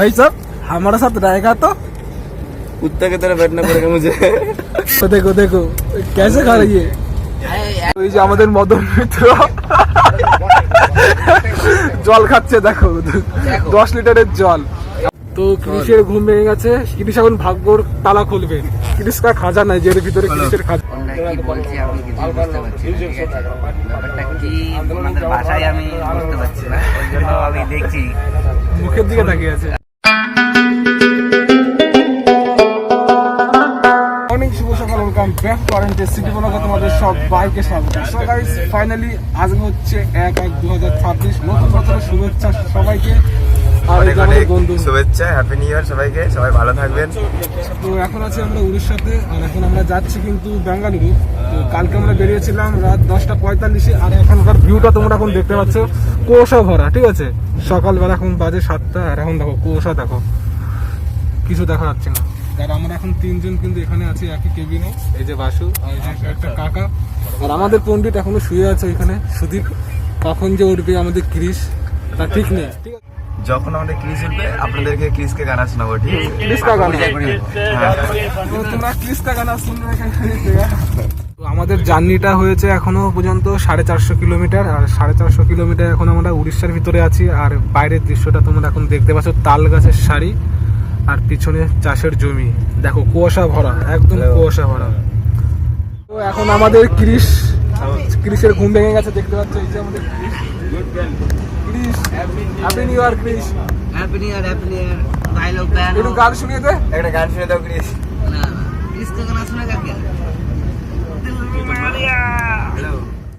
भाई साहब हमारे साथ रहेगा तो कुत्ता की तरह बैठना पड़ेगा मुझे तो देखो देखो कैसे खा रही है ওই যে আমাদের মদন মিত্র জল খাচ্ছে দেখো দশ লিটারের জল তো কৃষের ঘুম ভেঙে গেছে কৃষ এখন ভাগ্যর তালা খুলবে কৃষকা খাজা নাই যে এর ভিতরে কৃষের খাজা আমরা কি বলছি আমি ওয়েলকাম ব্যাক টু আরেন্টে সিটি ব্লগে তোমাদের সব বাইকে স্বাগত। সো গাইস ফাইনালি আজকে হচ্ছে এক এক দু হাজার ছাব্বিশ। নতুন বছরের শুভেচ্ছা সবাইকে। অনেক অনেক শুভেচ্ছা হ্যাপি নিউ ইয়ার সবাইকে সবাই ভালো থাকবেন। তো এখন আছি আমরা উড়িষ্যাতে আর এখন আমরা যাচ্ছি কিন্তু বেঙ্গালুরু তো কালকে আমরা বেরিয়েছিলাম রাত দশটা পঁয়তাল্লিশে আর এখনকার ভিউটা তোমরা এখন দেখতে পাচ্ছ কুয়াশা ভরা ঠিক আছে? সকালবেলা এখন বাজে সাতটা আর এখন দেখো কুয়াশা দেখো। কিছু দেখা যাচ্ছে না। আর আমরা এখন তিনজন কিন্তু এখানে আছি একই কেবিনে এই যে বাসু আর এই একটা কাকা। আর আমাদের পণ্ডিত এখনও শুয়ে আছে ওইখানে সুদীপ। কখন যে উঠবে আমাদের ক্রিস তা ঠিক নেই। যখন আমাদের ক্রিস উঠবে আপনাদেরকে ক্রিসকে গানা শোনাবো ঠিক আছে? ক্রিস কা গানা হ্যাঁ তো তোমরা ক্রিস কা গানা শুনবে আমাদের জার্নিটা হয়েছে এখনও পর্যন্ত সাড়ে চারশো কিলোমিটার আর সাড়ে চারশো কিলোমিটার এখন আমরা উড়িষ্যার ভিতরে আছি আর বাইরের দৃশ্যটা তোমরা এখন দেখতে পাচ্ছ তাল গাছের শাড়ি আর পিছনে চাষের জমি। দেখো কুয়াশা ভরা একদম কুয়াশা ভরা। তো এখন আমাদের কৃষ কৃষের ঘুম ভেঙে গেছে দেখতে পাচ্ছ এই যে আমাদের happy new year happy new year happy new year একটু গান শুনিয়ে দে। একটা গান শুনিয়ে দাও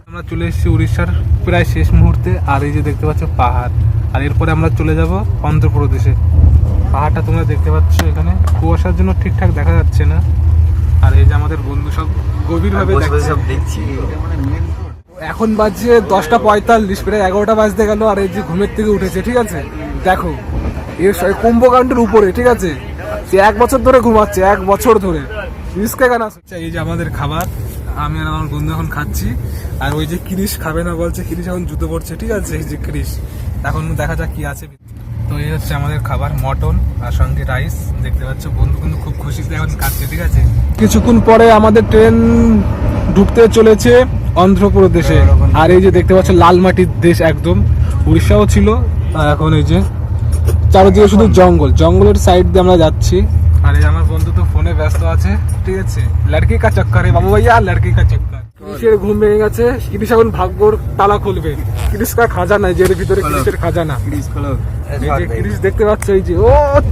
আমরা চলে এসেছি উড়িষ্যার প্রায় শেষ মুহূর্তে আর এই যে দেখতে পাচ্ছ পাহাড়। আর এরপরে আমরা চলে যাব অন্ধ্রপ্রদেশে। পাহাড়টা তোমরা দেখতে পাচ্ছ এখানে। কুয়াশার জন্য ঠিকঠাক দেখা যাচ্ছে না। আর এই যে আমাদের বন্ধু সব গভীরভাবে বসে সব দেখছি। এখন বাজছে দশটা পঁয়তাল্লিশ প্রায় এগারোটা বাজতে গেল আর এই যে ঘুমের থেকে উঠেছে ঠিক আছে? দেখো এর কুম্ভকাণ্ডের উপরে ঠিক আছে? সে এক বছর ধরে ঘুমাচ্ছে এক বছর ধরে। রিস্কে গান আসছে এই যে আমাদের খাবার আমি আর আমার বন্ধু এখন খাচ্ছি। আর ওই যে কিরিশ খাবে না বলছে কিরিশ এখন জুতো পড়ছে ঠিক আছে? এই যে কিরিশ। এখন দেখা যাক কি আছে তো এই হচ্ছে আমাদের খাবার মটন আর সঙ্গে রাইস দেখতে পাচ্ছ বন্ধু কিন্তু খুব খুশিতে এখন খাচ্ছে ঠিক আছে? কিছুক্ষণ পরে আমাদের ট্রেন ঢুকতে চলেছে অন্ধ্রপ্রদেশে। আর এই যে দেখতে পাচ্ছ লাল মাটির দেশ একদম। উড়িষ্যাও ছিল আর এখন এই যে চারিদিকে শুধু জঙ্গল। জঙ্গলের সাইড দিয়ে আমরা যাচ্ছি। আর এই আমার বন্ধু তো ফোনে ব্যস্ত আছে ঠিক আছে? লড়কি কা চক্কর বাবু ভাইয়া লড়কি কা চক্কর। কৃষের ঘুম ভেঙে গেছে কৃষ এখন ভাগ্যর তালা খুলবে। কৃষ কা খাজানা যে ভিতরে কৃষের খাজানা কৃষ দেখতে পাচ্ছ এই যে ও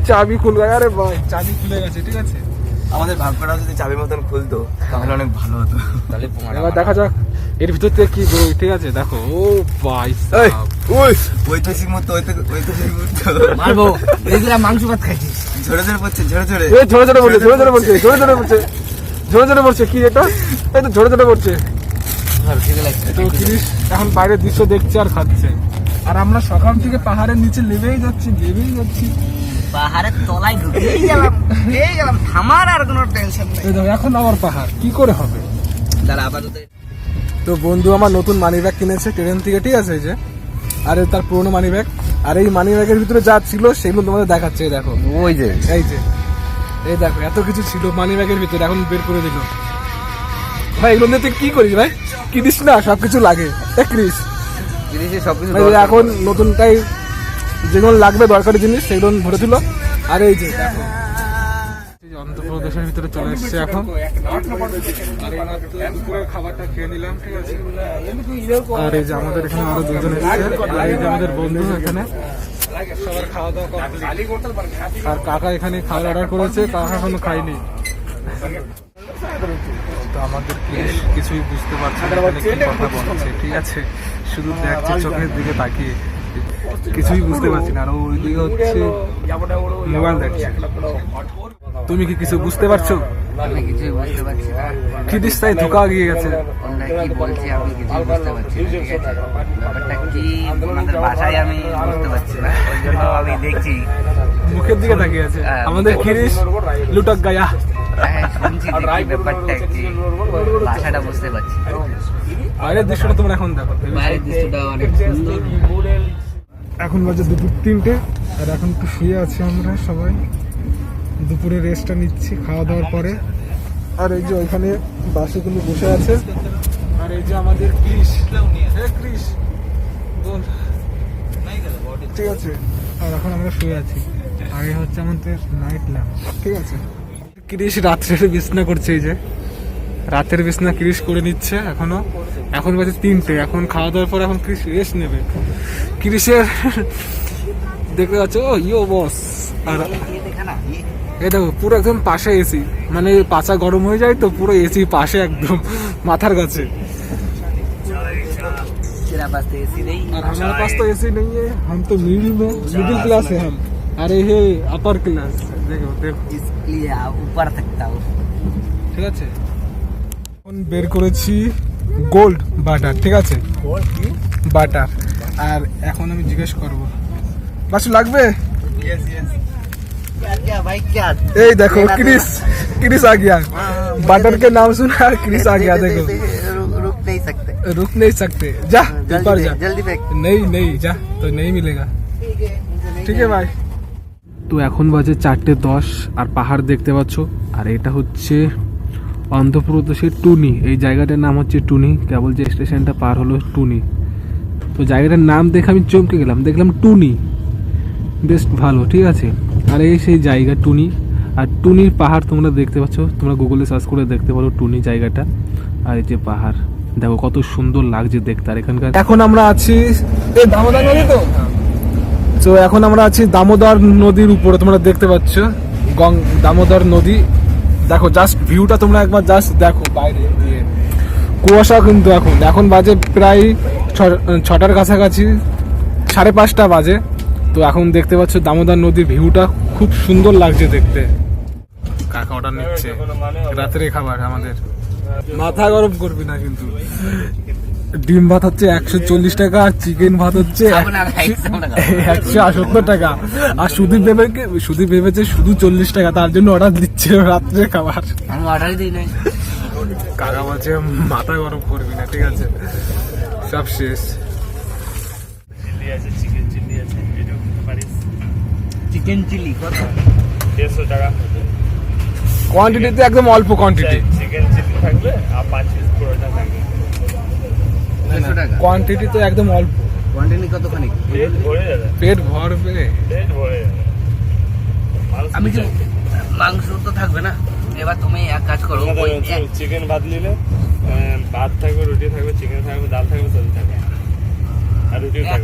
চাবি খুলবে আরে ভাই চাবি খুলে গেছে ঠিক আছে? আমাদের ভাগ্যটা যদি চাবির মতন খুলতো তাহলে অনেক ভালো হতো। তাহলে এবার দেখা যাক এর ভিতর থেকে কি বেরোয় ঠিক আছে? দেখো ও ভাই ওই ঐতিহাসিক মতো ঐতিহাসিক মতো মারবো। এইগুলা মাংস ভাত খাইছিস। ঝরে ঝরে পড়ছে ঝরে ঝরে। ঝরে ঝরে পড়ছে ঝরে ঝরে পড়ছে ঝরে ঝরে পড়ছে। ঝরে ঝরে পড়ছে কি এটা? এই তো ঝরে ঝরে পড়ছে। তো এখন বাইরের দৃশ্য দেখছে আর খাচ্ছে। আর আমরা সকাল থেকে পাহাড়ের নিচে নেমেই যাচ্ছি নেমেই যাচ্ছি। পাহাড়ের তলায় ঢুকেই গেলাম এই গেলাম থামার আর কোনো টেনশন নেই। এখন আমার পাহাড় কি করে হবে? আপাতত তো বন্ধু আমার নতুন মানি ব্যাগ কিনেছে ট্রেন থেকে ঠিক আছে এই যে? আর তার পুরোনো মানি ব্যাগ আর এই মানি ব্যাগের ভিতরে যা ছিল সেগুলো তোমাদের দেখাচ্ছে দেখো। ওই যে। এই যে। এই দেখো এত কিছু ছিল মানি ব্যাগের ভিতরে এখন বের করে দিল। ভাই এগুলো দিয়ে তুই কি করিস ভাই? কিনিস না? সবকিছু লাগে। এ ক্রিস। জিনিসে সবকিছু এই যে এখন নতুনটাই যেগুলো লাগবে দরকারি জিনিস সেগুলো ভরে দিল। আর এই যে দেখো। অন্ধ্রপ্রদেশের ভিতরে চলে এসেছে এখন। আর খাবারটা খেয়ে নিলাম ঠিক আছে আর এই যে আমাদের এখানে আরও দুজন এসেছে। আর এই যে আমাদের বন্ধু এখানে। আর কাকা এখানে খাবার অর্ডার করেছে, কাকা এখনও খাইনি তো আমাদের কিছুই বুঝতে পারছে না ঠিক আছে? শুধু দেখছে, চোখের দিকে তাকিয়ে। কিছুই বুঝতে পারছি না, আর ওইদিকে হচ্ছে মোবাইল দেখছে। তুমি কি কিছু বুঝতে পারছ? আমি কিছুই বুঝতে পারছি না। কি দিস্তায় ধোকা গিয়ে গেছে। ওনারা কি বলছে আমি কিছুই বুঝতে পারছি না ঠিক আছে? ব্যাপারটা কি? ওনাদের ভাষায় আমি বুঝতে পারছি না ওই জন্য আমি দেখছি। মুখের দিকে তাকিয়ে আছে। হ্যাঁ। আমাদের লুটক গায়া। হ্যাঁ ভাষাটা বুঝতে পারছি। বাইরের দৃশ্যটা তোমরা এখন দেখো। বাইরের দৃশ্যটা অনেক সুন্দর। এখন বাজে দুপুর তিনটে আর এখন একটু শুয়ে আছি আমরা সবাই। দুপুরে রেস্টটা নিচ্ছি, খাওয়া দাওয়ার পরে। আর এই যে ওইখানে বাসে বাসুগুলো বসে আছে। আর এই যে আমাদের ক্রিস হ্যাঁ ক্রিস ঠিক আছে। আর এখন আমরা শুয়ে আছি। আর এই হচ্ছে আমাদের নাইট ল্যাম্প ঠিক আছে। ক্রিস রাত্রে বিছনা করছে এই যে। রাতের বিছনা ক্রিস করে নিচ্ছে এখনও। এখন বাজে তিনটে। এখন খাওয়া দাওয়ার পর এখন ক্রিস রেস্ট নেবে। ক্রিসের দেখতে পাচ্ছ? ও ইও বস। আর ये देखा ना ये এই দেখো পুরো একদম পাশে এসি মানে পাছা গরম হয়ে যায় তো পুরো এসি পাশে একদম মাথার কাছে तेरा पास तो एसी नहीं और हमारे पास तो एसी नहीं है हम तो मिडिल में मिडिल क्लास है हम अरे ये अपर क्लास देखो देखो इसलिए आप ऊपर सकता हूँ ঠিক আছে এখন বের করেছি গোল্ড বাটার ঠিক আছে বাটার আর এখন আমি জিজ্ঞেস করব বাসু লাগবে क्या क्या भाई क्या এই দেখো ক্রিস ক্রিস आ गया बटर के नाम सुना और क्रिस आ गया देखो रुक रुक नहीं सकते रुक नहीं सकते जा ऊपर जल्दी जा फेंक, जल्दी फेंक नहीं नहीं जा तो नहीं मिलेगा ঠিক আছে ভাই তো এখন বাজে চারটে দশ আর পাহাড় দেখতে পাচ্ছ আর এটা হচ্ছে অন্ধ্রপ্রদেশের টুনি এই জায়গাটার নাম হচ্ছে টুনি কেবল যে স্টেশনটা পার হলো টুনি তো জায়গাটার নাম দেখে আমি চমকে গেলাম দেখলাম টুনি বেশ ভালো ঠিক আছে আর এই সেই জায়গা টুনি, আর টুনির পাহাড় তোমরা দেখতে পাচ্ছ, তোমরা গুগলে সার্চ করে দেখতে পারো টুনি জায়গাটা। আর এই যে পাহাড়, দেখো কত সুন্দর লাগছে দেখতে, আর এখানকার এখন আমরা আছি দামোদর নদী তো? তো এখন আমরা আছি দামোদর নদীর উপরে, তোমরা দেখতে পাচ্ছ। গং দামোদর নদী। দেখো জাস্ট ভিউটা তোমরা একবার জাস্ট দেখো বাইরে, দিয়ে। কুয়াশা কিন্তু এখন এখন বাজে প্রায় ছটার কাছাকাছি, সাড়ে পাঁচটা বাজে। তো এখন দেখতে পাচ্ছ দামোদর নদীর ভিউটা খুব সুন্দর লাগছে দেখতে। কাকা অর্ডার নিচ্ছে। রাত্রে খাবার আমাদের। মাথা গরম করবি না কিন্তু। ডিম ভাত হচ্ছে একশো চল্লিশ টাকা আর চিকেন ভাত হচ্ছে একশো আটাত্তর টাকা। আর সুদীপ ভেবেকে সুদীপ ভেবেছে শুধু চল্লিশ টাকা তার জন্য অর্ডার দিচ্ছে রাত্রে খাবার। কাকা বলছে মাথা গরম করবি না ঠিক আছে? সব শেষ। চিকেন চিলি কত? দেড়শো টাকা কোয়ান্টিটিতে একদম অল্প কোয়ান্টিটি চিকেন চিলি থাকবে আর পাঁচ পিস পুরোটা থাকবে। কোয়ান্টিটি তো একদম অল্প। কোয়ান্টিটি কতখানি? পেট ভরে যাবে। পেট ভরবে। পেট ভরে যাবে। আমি কি মাংস তো থাকবে না এবার তুমি এক কাজ করো চিকেন বাদ নিলে ভাত থাকবে রুটি থাকবে চিকেন থাকবে ডাল থাকবে সবজি থাকবে।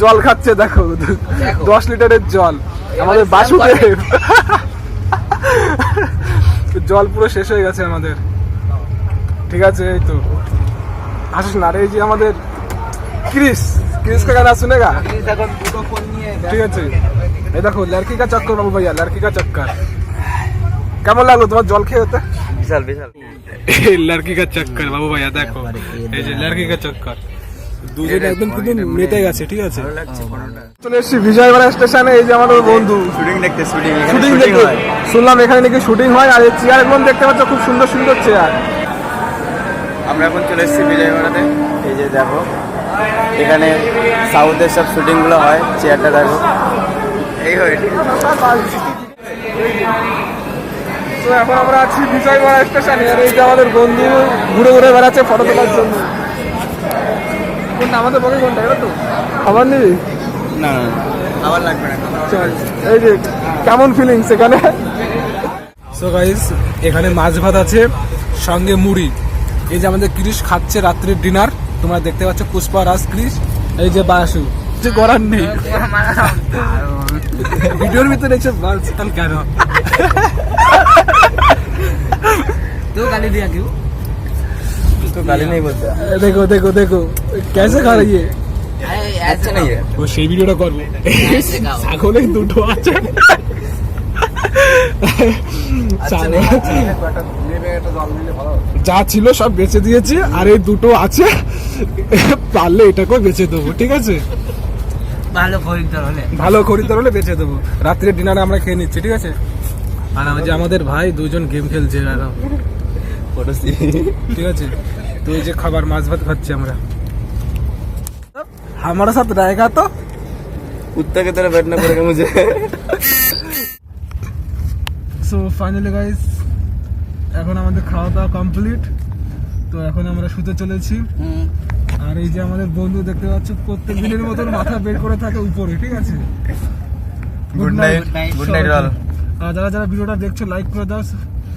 জল খাচ্ছে দেখো। দশ লিটারের জল। আমাদের বাসুদেব। জল পুরো শেষ হয়ে গেছে আমাদের। ঠিক আছে এই তো। আসিস না এই যে আমাদের ক্রিস। ঠিক আছে। এই দেখো লড়কি কা চক্কর বাবু ভাইয়া লড়কি কা চক্কর। কেমন লাগল তোমার জল খেয়ে হতে বিশাল বিশাল। এই লড়কি কা চক্কর বাবু ভাইয়া দেখো। এই যে লড়কি কা চক্কর। দুজনে একদম কিন্তু মেতে গেছে ঠিক আছে? চলে এসেছি বিজয়বাড়া স্টেশনে এই যে আমাদের বন্ধু। শুটিং দেখতে শুটিং শুটিং দেখতে। শুনলাম এখানে নাকি শুটিং হয় আর এই চেয়ারগুলো দেখতে পাচ্ছ খুব সুন্দর সুন্দর চেয়ার আমরা এখন চলে এসেছি বিজয়বাড়াতে এই যে দেখো এখানে সাউথের সব শুটিংগুলো হয় চেয়ারটা দেখো। এই হয়। তো এখন আমরা আছি বিজয়বাড়া স্টেশনে। আর এই যে আমাদের বন্ধু ঘুরে ঘুরে বেড়াচ্ছে ফটো তোলার জন্য। কোনটা? আমাদের পক্ষে কোনটা? এটা তো। আমার নিবি? না আবার লাগবে না এই যে কেমন ফিলিংস এখানে? সো গাইস এখানে মাছ ভাত আছে সঙ্গে মুড়ি। এই যে আমাদের ক্রিস খাচ্ছে রাত্রের ডিনার তোমরা দেখতে পাচ্ছ পুষ্পা রাজ ক্রিস এই যে বাসু। কিছু করার নেই। ভিডিওর ভিতরে এসে বাস তাহলে কেন गाली दिया क्यों? तो गाली नहीं बोलता। देखो देखो देखो। कैसे खा रही है? দুটো আছে যা ছিল সব বেচে দিয়েছি। আর এই দুটো আছে। পারলে এটাকেও বেচে দেবো ঠিক আছে? ভালো খরিদ্দার হলে। ভালো খরিদ্দার হলে বেচে দেবো। রাত্রে ডিনারে আমরা খেয়ে নিচ্ছি ঠিক আছে? আর আমার যে আমাদের ভাই দুজন গেম খেলছে এখন पड़ोसी ঠিক আছে তো এই যে খাবার মাছ ভাত খাচ্ছি আমরা हमारा साथ रहेगा तो कुत्ता की तरह बैठना पड़ेगा मुझे সো ফাইনালি গাইস এখন আমাদের খাওয়া দাওয়া কমপ্লিট তো এখন আমরা শুতে চলেছি হুম আর এই যে আমাদের বন্ধু দেখতে পাচ্ছ প্রত্যেক দিনের মতন মাথা বের করে থাকে উপরে ঠিক আছে good night good night all আর যারা যারা ভিডিওটা দেখছ লাইক করে দাও।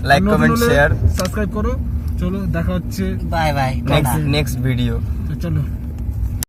লাইক কমেন্ট শেয়ার সাবস্ক্রাইব করো। চলো দেখা হচ্ছে bye bye next next video চলো।